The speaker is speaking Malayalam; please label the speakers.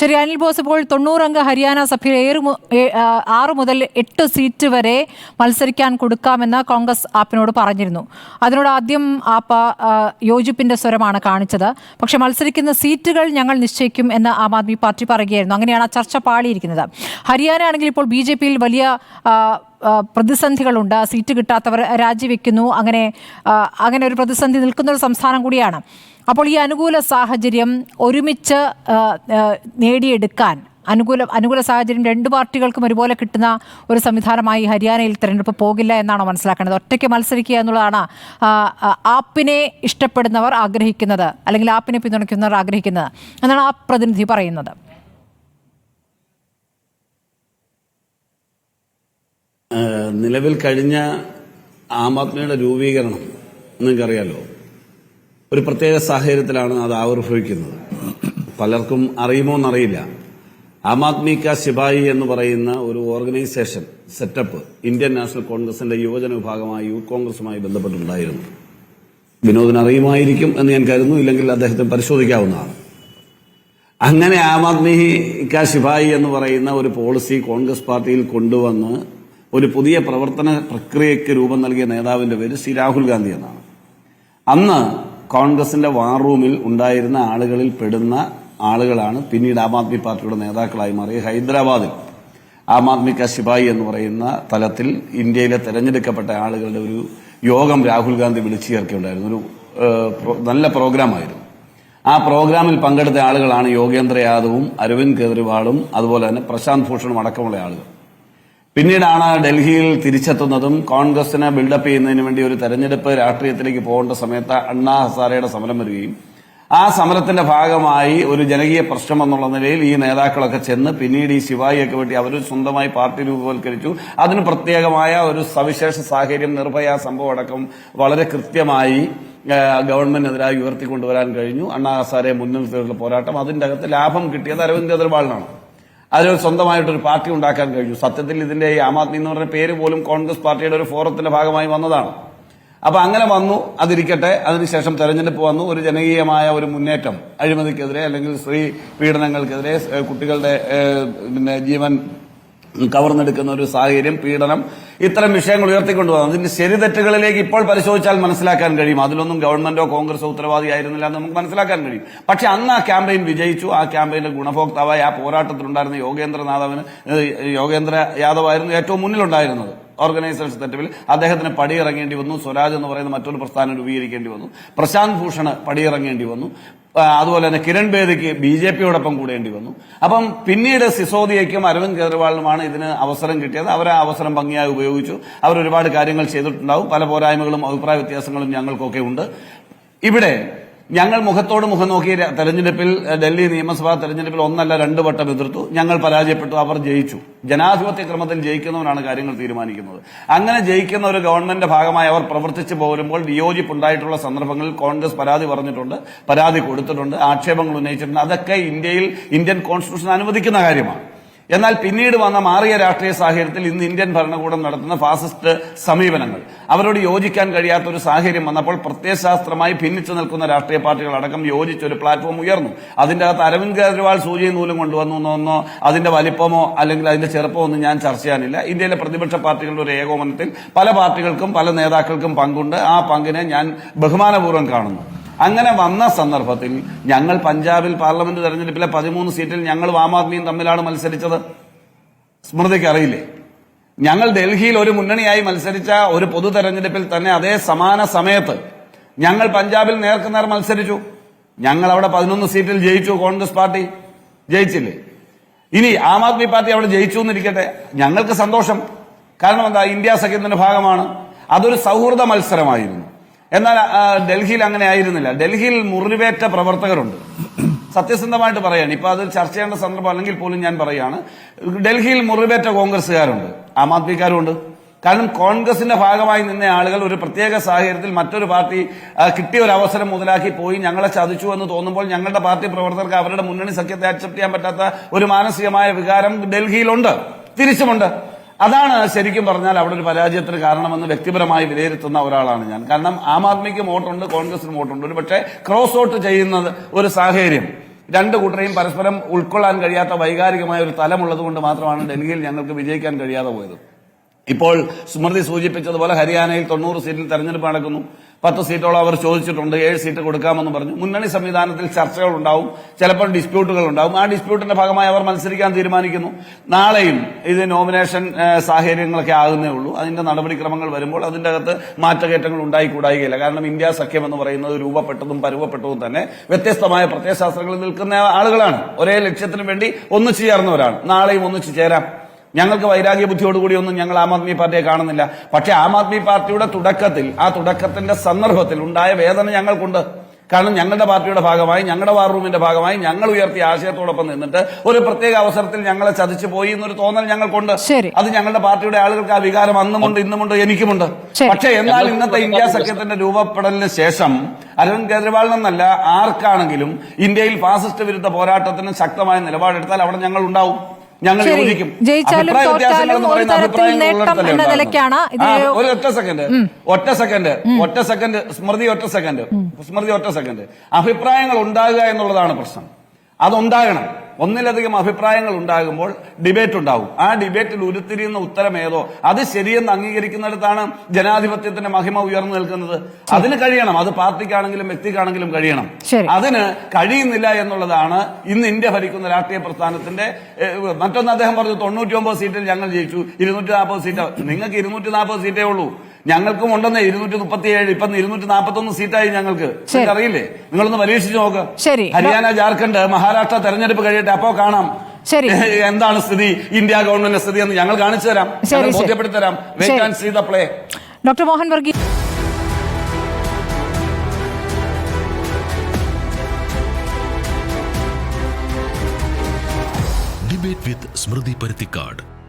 Speaker 1: ശരി അനിൽ ബോസ് ഇപ്പോൾ തൊണ്ണൂറംഗ ഹരിയാന സഭയിൽ ഏറ് ആറ് മുതൽ എട്ട് സീറ്റ് വരെ മത്സരിക്കാൻ കൊടുക്കാമെന്ന് കോൺഗ്രസ് ആപ്പിനോട് പറഞ്ഞിരുന്നു. അതിനോട് ആദ്യം ആപ്പ യോജിപ്പിന്റെ സ്വരമാണ് കാണിച്ചത്. പക്ഷെ മത്സരിക്കുന്ന സീറ്റുകൾ ഞങ്ങൾ നിശ്ചയിക്കും എന്ന് ആം ആദ്മി പാർട്ടി പറയുകയായിരുന്നു. അങ്ങനെയാണ് ആ ചർച്ച പാളിയിരിക്കുന്നത്. ഹരിയാന ആണെങ്കിൽ ഇപ്പോൾ ബി വലിയ പ്രതിസന്ധികളുണ്ട്. സീറ്റ് കിട്ടാത്തവർ രാജിവെക്കുന്നു. അങ്ങനെ അങ്ങനെ ഒരു പ്രതിസന്ധി നിൽക്കുന്ന ഒരു സംസ്ഥാനം കൂടിയാണ്. അപ്പോൾ ഈ അനുകൂല സാഹചര്യം ഒരുമിച്ച് നേടിയെടുക്കാൻ അനുകൂല അനുകൂല സാഹചര്യം രണ്ട് പാർട്ടികൾക്കും ഒരുപോലെ കിട്ടുന്ന ഒരു സംവിധാനമായി ഹരിയാനയിൽ തെരഞ്ഞെടുപ്പ് പോകില്ല എന്നാണ് മനസ്സിലാക്കേണ്ടത്? ഒറ്റയ്ക്ക് മത്സരിക്കുക എന്നുള്ളതാണ് ആപ്പിനെ ഇഷ്ടപ്പെടുന്നവർ ആഗ്രഹിക്കുന്നത് അല്ലെങ്കിൽ ആപ്പിനെ പിന്തുണയ്ക്കുന്നവർ ആഗ്രഹിക്കുന്നത് എന്നാണ് ആ പ്രതിനിധി പറയുന്നത്.
Speaker 2: നിലവിൽ കഴിഞ്ഞ ആം ആദ്മിയുടെ രൂപീകരണം നിങ്ങൾക്കറിയാലോ? ഒരു പ്രത്യേക സാഹചര്യത്തിലാണ് അത് ആവിർഭവിക്കുന്നത്. പലർക്കും അറിയുമോ എന്നറിയില്ല. ആം ആദ്മി കാ ശിപായി എന്ന് പറയുന്ന ഒരു ഓർഗനൈസേഷൻ സെറ്റപ്പ് ഇന്ത്യൻ നാഷണൽ കോൺഗ്രസിന്റെ യുവജന വിഭാഗമായി യൂത്ത് കോൺഗ്രസുമായി ബന്ധപ്പെട്ടുണ്ടായിരുന്നു. വിനോദിന് അറിയുമായിരിക്കും എന്ന് ഞാൻ കരുതുന്നു. ഇല്ലെങ്കിൽ അദ്ദേഹത്തെ പരിശോധിക്കാവുന്നതാണ്. അങ്ങനെ ആം ആദ്മി കാ ശിപായി എന്ന് പറയുന്ന ഒരു പോളിസി കോൺഗ്രസ് പാർട്ടിയിൽ കൊണ്ടുവന്ന് ഒരു പുതിയ പ്രവർത്തന പ്രക്രിയയ്ക്ക് രൂപം നൽകിയ നേതാവിന്റെ പേര് ശ്രീ രാഹുൽ ഗാന്ധി എന്നാണ്. അന്ന് കോൺഗ്രസിന്റെ വാർ റൂമിൽ ഉണ്ടായിരുന്ന ആളുകളിൽ പെടുന്ന ആളുകളാണ് പിന്നീട് ആം ആദ്മി പാർട്ടിയുടെ നേതാക്കളായി മാറിയ ഹൈദരാബാദിൽ. ആം ആദ്മി കാ എന്ന് പറയുന്ന തലത്തിൽ ഇന്ത്യയിലെ തെരഞ്ഞെടുക്കപ്പെട്ട ആളുകളുടെ ഒരു യോഗം രാഹുൽ ഗാന്ധി വിളിച്ചു ചേർക്കുകയുണ്ടായിരുന്നു ഒരു നല്ല പ്രോഗ്രാമായിരുന്നു. ആ പ്രോഗ്രാമിൽ പങ്കെടുത്ത ആളുകളാണ് യോഗേന്ദ്ര യാദവും അരവിന്ദ് കെജ്രിവാളും അതുപോലെ തന്നെ പ്രശാന്ത് ഭൂഷണും അടക്കമുള്ള ആളുകൾ. പിന്നീടാണ് ഡൽഹിയിൽ തിരിച്ചെത്തുന്നതും കോൺഗ്രസിനെ ബിൽഡപ്പ് ചെയ്യുന്നതിന് വേണ്ടി ഒരു തെരഞ്ഞെടുപ്പ് രാഷ്ട്രീയത്തിലേക്ക് പോകേണ്ട സമയത്ത് അണ്ണാ ഹസാരയുടെ സമരം വരികയും ആ സമരത്തിന്റെ ഭാഗമായി ഒരു ജനകീയ പ്രശ്നം എന്നുള്ള നിലയിൽ ഈ നേതാക്കളൊക്കെ ചെന്ന് പിന്നീട് ഈ ശിവായിയൊക്കെ വേണ്ടി അവർ സ്വന്തമായി പാർട്ടി രൂപവൽക്കരിച്ചു. അതിന് പ്രത്യേകമായ ഒരു സവിശേഷ സാഹചര്യം നിർഭയ സംഭവം അടക്കം വളരെ കൃത്യമായി ഗവൺമെന്റിനെതിരായി ഉയർത്തിക്കൊണ്ടുവരാൻ കഴിഞ്ഞു. അണ്ണാ ഹസാരെ മുൻനിർത്തിയുള്ള പോരാട്ടം. അതിന്റെ അകത്ത് ലാഭം കിട്ടിയത് അരവിന്ദ് കെജ്രിവാളിനാണ്. അതിനൊരു സ്വന്തമായിട്ടൊരു പാർട്ടി ഉണ്ടാക്കാൻ കഴിഞ്ഞു. സത്യത്തിൽ ഇതിന്റെ ഈ ആം ആദ്മി എന്ന് പറഞ്ഞ പേര് പോലും കോൺഗ്രസ് പാർട്ടിയുടെ ഒരു ഫോറത്തിന്റെ ഭാഗമായി വന്നതാണ്. അപ്പൊ അങ്ങനെ വന്നു അതിരിക്കട്ടെ. അതിനുശേഷം തെരഞ്ഞെടുപ്പ് വന്നു. ഒരു ജനകീയമായ ഒരു മുന്നേറ്റം. അഴിമതിക്കെതിരെ അല്ലെങ്കിൽ സ്ത്രീ പീഡനങ്ങൾക്കെതിരെ കുട്ടികളുടെ പിന്നെ ജീവൻ കവർന്നെടുക്കുന്ന ഒരു സാഹചര്യം പീഡനം ഇത്തരം വിഷയങ്ങൾ ഉയർത്തിക്കൊണ്ടുവന്നു അതിന്റെ ശരിതെറ്റുകളിലേക്ക് ഇപ്പോൾ പരിശോധിച്ചാൽ മനസ്സിലാക്കാൻ കഴിയും. അതിലൊന്നും ഗവൺമെന്റോ കോൺഗ്രസോ ഉത്തരവാദിയായിരുന്നില്ല എന്ന് നമുക്ക് മനസ്സിലാക്കാൻ കഴിയും. പക്ഷെ അന്ന് ആ ക്യാമ്പയിൻ വിജയിച്ചു. ആ ക്യാമ്പയിന്റെ ഗുണഭോക്താവായി ആ പോരാട്ടത്തിലുണ്ടായിരുന്ന യോഗേന്ദ്രനാഥവിന് യോഗേന്ദ്ര യാദവ് ആയിരുന്നു ഏറ്റവും മുന്നിലുണ്ടായിരുന്നത്. ഓർഗനൈസേഷൻ തെറ്റിൽ അദ്ദേഹത്തിന് പടിയിറങ്ങേണ്ടി വന്നു. സ്വരാജ് എന്ന് പറയുന്ന മറ്റൊരു പ്രസ്ഥാനം രൂപീകരിക്കേണ്ടി വന്നു. പ്രശാന്ത് ഭൂഷണ് പടിയിറങ്ങേണ്ടി വന്നു. അതുപോലെ തന്നെ കിരൺ ബേദിക്ക് ബി ജെ പിയോടൊപ്പം കൂടേണ്ടി വന്നു. അപ്പം പിന്നീട് സിസോദിയയ്ക്കും അരവിന്ദ് കെജ്രിവാളിനുമാണ് ഇതിന് അവസരം കിട്ടിയത്. അവർ ആ അവസരം ഭംഗിയായി ഉപയോഗിച്ചു. അവർ ഒരുപാട് കാര്യങ്ങൾ ചെയ്തിട്ടുണ്ടാവും. പല പോരായ്മകളും അഭിപ്രായ വ്യത്യാസങ്ങളും ഞങ്ങൾക്കൊക്കെ ഉണ്ട്. ഇവിടെ ഞങ്ങൾ മുഖത്തോട് മുഖം നോക്കി തെരഞ്ഞെടുപ്പിൽ ഡൽഹി നിയമസഭാ തെരഞ്ഞെടുപ്പിൽ ഒന്നല്ല രണ്ട് വട്ടം എതിർത്തു. ഞങ്ങൾ പരാജയപ്പെട്ടു അവർ ജയിച്ചു. ജനാധിപത്യ ക്രമത്തിൽ ജയിക്കുന്നവരാണ് കാര്യങ്ങൾ തീരുമാനിക്കുന്നത്. അങ്ങനെ ജയിക്കുന്ന ഒരു ഗവൺമെന്റിന്റെ ഭാഗമായി അവർ പ്രവർത്തിച്ചു പോരുമ്പോൾ വിയോജിപ്പുണ്ടായിട്ടുള്ള സന്ദർഭങ്ങളിൽ കോൺഗ്രസ് പരാതി പറഞ്ഞിട്ടുണ്ട് പരാതി കൊടുത്തിട്ടുണ്ട് ആക്ഷേപങ്ങൾ ഉന്നയിച്ചിട്ടുണ്ട്. അതൊക്കെ ഇന്ത്യയിൽ ഇന്ത്യൻ കോൺസ്റ്റിറ്റ്യൂഷൻ അനുവദിക്കുന്ന കാര്യമാണ്. എന്നാൽ പിന്നീട് വന്ന മാറിയ രാഷ്ട്രീയ സാഹചര്യത്തിൽ ഇന്ന് ഇന്ത്യൻ ഭരണകൂടം നടത്തുന്ന ഫാസിസ്റ്റ് സമീപനങ്ങൾ. അവരോട് യോജിക്കാൻ കഴിയാത്ത ഒരു സാഹചര്യം വന്നപ്പോൾ പ്രത്യയശാസ്ത്രമായി ഭിന്നിച്ചു നിൽക്കുന്ന രാഷ്ട്രീയ പാർട്ടികൾ അടക്കം യോജിച്ച ഒരു പ്ലാറ്റ്ഫോം ഉയർന്നു. അതിന്റെ അകത്ത് അരവിന്ദ് കെജ്രിവാൾ സൂചിയും നൂലും കൊണ്ടുവന്നു എന്നോ അതിന്റെ വലിപ്പമോ അല്ലെങ്കിൽ അതിന്റെ ചെറുപ്പമോ ഒന്നും ഞാൻ ചർച്ച ചെയ്യാനില്ല. ഇന്ത്യയിലെ പ്രതിപക്ഷ പാർട്ടികളുടെ ഒരു ഏകോപനത്തിൽ പല പാർട്ടികൾക്കും പല നേതാക്കൾക്കും പങ്കുണ്ട്. ആ പങ്കിനെ ഞാൻ ബഹുമാനപൂർവം കാണുന്നു. അങ്ങനെ വന്ന സന്ദർഭത്തിൽ ഞങ്ങൾ പഞ്ചാബിൽ പാർലമെന്റ് തെരഞ്ഞെടുപ്പിലെ പതിമൂന്ന് സീറ്റിൽ ഞങ്ങൾ ആം ആദ്മിയും തമ്മിലാണ് മത്സരിച്ചത്. സ്മൃതിക്ക് അറിയില്ലേ? ഞങ്ങൾ ഡൽഹിയിൽ ഒരു മുന്നണിയായി മത്സരിച്ച ഒരു പൊതു തെരഞ്ഞെടുപ്പിൽ തന്നെ അതേ സമാന സമയത്ത് ഞങ്ങൾ പഞ്ചാബിൽ നേർക്കുനേർ മത്സരിച്ചു. ഞങ്ങൾ അവിടെ പതിനൊന്ന് സീറ്റിൽ ജയിച്ചു. കോൺഗ്രസ് പാർട്ടി ജയിച്ചില്ലേ? ഇനി ആം ആദ്മി പാർട്ടി അവിടെ ജയിച്ചു എന്നിരിക്കട്ടെ. ഞങ്ങൾക്ക് സന്തോഷം. കാരണം എന്താ? ഇന്ത്യ സഖ്യത്തിന്റെ ഭാഗമാണ്. അതൊരു സൗഹൃദ മത്സരമായിരുന്നു. എന്നാൽ ഡൽഹിയിൽ അങ്ങനെ ആയിരുന്നില്ല. ഡൽഹിയിൽ മുറിവേറ്റ പ്രവർത്തകരുണ്ട്. സത്യസന്ധമായിട്ട് പറയാണ്. ഇപ്പൊ അത് ചർച്ച ചെയ്യേണ്ട സന്ദർഭം അല്ലെങ്കിൽ പോലും ഞാൻ പറയാണ്. ഡൽഹിയിൽ മുറിവേറ്റ കോൺഗ്രസ്സുകാരുണ്ട്. ആം ആദ്മിക്കാരുണ്ട് കാരണം കോൺഗ്രസിന്റെ ഭാഗമായി നിന്ന ആളുകൾ ഒരു പ്രത്യേക സാഹചര്യത്തിൽ മറ്റൊരു പാർട്ടി കിട്ടിയ ഒരു അവസരം മുതലാക്കി പോയി ഞങ്ങളെ ചതിച്ചു എന്ന് തോന്നുമ്പോൾ ഞങ്ങളുടെ പാർട്ടി പ്രവർത്തകർക്ക് അവരുടെ മുന്നണി സഖ്യത്തെ അക്സെപ്റ്റ് ചെയ്യാൻ പറ്റാത്ത ഒരു മാനസികമായ വികാരം ഡൽഹിയിലുണ്ട്. തിരിച്ചുമുണ്ട്. അതാണ് ശരിക്കും പറഞ്ഞാൽ അവിടെ ഒരു പരാജയത്തിന് കാരണമെന്ന് വ്യക്തിപരമായി വിലയിരുത്തുന്ന ഒരാളാണ് ഞാൻ. കാരണം ആം ആദ്മിക്ക് വോട്ടുണ്ട് കോൺഗ്രസിനും വോട്ടുണ്ട്. ഒരു പക്ഷേ ക്രോസ് ഔട്ട് ചെയ്യുന്നത് ഒരു സാഹചര്യം. രണ്ട് കൂട്ടരെയും പരസ്പരം ഉൾക്കൊള്ളാൻ കഴിയാത്ത വൈകാരികമായ ഒരു തലമുള്ളത് കൊണ്ട് മാത്രമാണ് ഡൽഹിയിൽ ഞങ്ങൾക്ക് വിജയിക്കാൻ കഴിയാതെ പോയത്. ഇപ്പോൾ സ്മൃതി സൂചിപ്പിച്ചതുപോലെ ഹരിയാനയിൽ തൊണ്ണൂറ് സീറ്റിൽ തെരഞ്ഞെടുപ്പ് നടക്കുന്നു. പത്ത് സീറ്റോളം അവർ ചോദിച്ചിട്ടുണ്ട്. ഏഴ് സീറ്റ് കൊടുക്കാമെന്ന് പറഞ്ഞു. മുന്നണി സംവിധാനത്തിൽ ചർച്ചകൾ ഉണ്ടാവും ചിലപ്പോൾ ഡിസ്പ്യൂട്ടുകൾ ഉണ്ടാവും ആ ഡിസ്പ്യൂട്ടിന്റെ ഭാഗമായി അവർ മത്സരിക്കാൻ തീരുമാനിക്കുന്നു. നാളെയും ഇത് നോമിനേഷൻ സാഹചര്യങ്ങളൊക്കെ ആകുന്നേ ഉള്ളൂ. അതിന്റെ നടപടിക്രമങ്ങൾ വരുമ്പോൾ അതിന്റെ അകത്ത് മാറ്റകേറ്റങ്ങൾ ഉണ്ടായിക്കൂടായികയില്ല. കാരണം ഇന്ത്യ സഖ്യം എന്ന് പറയുന്നത് രൂപപ്പെട്ടതും പരുവപ്പെട്ടതും തന്നെ വ്യത്യസ്തമായ പ്രത്യയശാസ്ത്രങ്ങളിൽ നിൽക്കുന്ന ആളുകളാണ്. ഒരേ ലക്ഷ്യത്തിനു വേണ്ടി ഒന്നിച്ചു ചേർന്നവരാണ്. നാളെയും ഒന്നിച്ചു ചേരാം. ഞങ്ങൾക്ക് വൈരാഗ്യ ബുദ്ധിയോടുകൂടി ഒന്നും ഞങ്ങൾ ആം ആദ്മി പാർട്ടിയെ കാണുന്നില്ല. പക്ഷേ ആം ആദ്മി പാർട്ടിയുടെ തുടക്കത്തിൽ ആ തുടക്കത്തിന്റെ സന്ദർഭത്തിൽ ഉണ്ടായ വേദന ഞങ്ങൾക്കുണ്ട്. കാരണം ഞങ്ങളുടെ പാർട്ടിയുടെ ഭാഗമായി ഞങ്ങളുടെ വാർ റൂമിന്റെ ഭാഗമായി ഞങ്ങൾ ഉയർത്തിയ ആശയത്തോടൊപ്പം നിന്നിട്ട് ഒരു പ്രത്യേക അവസരത്തിൽ ഞങ്ങളെ ചതിച്ചു പോയി എന്നൊരു തോന്നൽ ഞങ്ങൾക്കുണ്ട്. അത് ഞങ്ങളുടെ പാർട്ടിയുടെ ആളുകൾക്ക് ആ വികാരം അന്നുമുണ്ട് ഇന്നുമുണ്ട് എനിക്കുമുണ്ട്. പക്ഷേ എന്നാൽ ഇന്നത്തെ ഇന്ത്യ സഖ്യത്തിന്റെ രൂപപ്പെടലിന് ശേഷം അരവിന്ദ് കെജ്രിവാൾ എന്നല്ല ആർക്കാണെങ്കിലും ഇന്ത്യയിൽ ഫാസിസ്റ്റ് വിരുദ്ധ പോരാട്ടത്തിന് ശക്തമായ നിലപാടെടുത്താൽ അവിടെ ഞങ്ങൾ ഉണ്ടാവും. ഞങ്ങൾ. യോജിക്കും.
Speaker 1: ജയിച്ചാലും തോറ്റാലും ഒരു
Speaker 2: പറയുന്ന
Speaker 1: തരത്തിൽ
Speaker 2: അഭിപ്രായങ്ങൾ
Speaker 1: നേട്ടം എന്ന നിലയ്ക്കാണ്
Speaker 2: ഒരു ഒറ്റ സെക്കൻഡ്. ഒറ്റ സെക്കൻഡ്. ഒറ്റ സെക്കൻഡ്. സ്മൃതി ഒറ്റ സെക്കൻഡ്. സ്മൃതി ഒറ്റ സെക്കൻഡ്. അഭിപ്രായങ്ങൾ ഉണ്ടാകുക എന്നുള്ളതാണ് പ്രശ്നം. അതുണ്ടാകണം. ഒന്നിലധികം അഭിപ്രായങ്ങൾ ഉണ്ടാകുമ്പോൾ ഡിബേറ്റ് ഉണ്ടാകും ആ ഡിബേറ്റിൽ ഉരുത്തിരിയുന്ന ഉത്തരം ഏതോ? അത് ശരിയെന്ന് അംഗീകരിക്കുന്നിടത്താണ് ജനാധിപത്യത്തിന്റെ മഹിമ ഉയർന്നു നിൽക്കുന്നത്. അതിന് കഴിയണം. അത് പാർട്ടിക്കാണെങ്കിലും വ്യക്തിക്കാണെങ്കിലും കഴിയണം. അതിന് കഴിയുന്നില്ല എന്നുള്ളതാണ് ഇന്ന് ഇന്ത്യ ഭരിക്കുന്ന രാഷ്ട്രീയ പ്രസ്ഥാനത്തിന്റെ മറ്റൊന്ന് അദ്ദേഹം പറഞ്ഞു തൊണ്ണൂറ്റി ഒമ്പത് സീറ്റിൽ ഞങ്ങൾ ജയിച്ചു. ഇരുന്നൂറ്റി നാൽപ്പത് സീറ്റ് നിങ്ങൾക്ക് ഇരുന്നൂറ്റി നാൽപ്പത് സീറ്റേ ഉള്ളൂ. ഞങ്ങൾക്കും ഉണ്ടെന്ന് ഇരുന്നൂറ്റി മുപ്പത്തി ഏഴ് ഇപ്പം ഇരുന്നൂറ്റി നാൽപ്പത്തി ഒന്ന് സീറ്റായി ഞങ്ങൾക്ക്. അറിയില്ലേ നിങ്ങളൊന്ന് പരീക്ഷിച്ച് നോക്ക്.
Speaker 1: ശരി.
Speaker 2: ഹരിയാന ജാർഖണ്ഡ് മഹാരാഷ്ട്ര തെരഞ്ഞെടുപ്പ് കഴിയട്ടെ. അപ്പോ കാണാം.
Speaker 1: ശരി.
Speaker 2: എന്താണ് സ്ഥിതി? ഇന്ത്യ ഗവൺമെന്റിന്റെ സ്ഥിതി എന്ന് ഞങ്ങൾ കാണിച്ചു തരാം. ബോധ്യപ്പെടുത്തി തരാം play
Speaker 1: doctor Mohan Varghese
Speaker 3: debate with Smriti Paruthikkad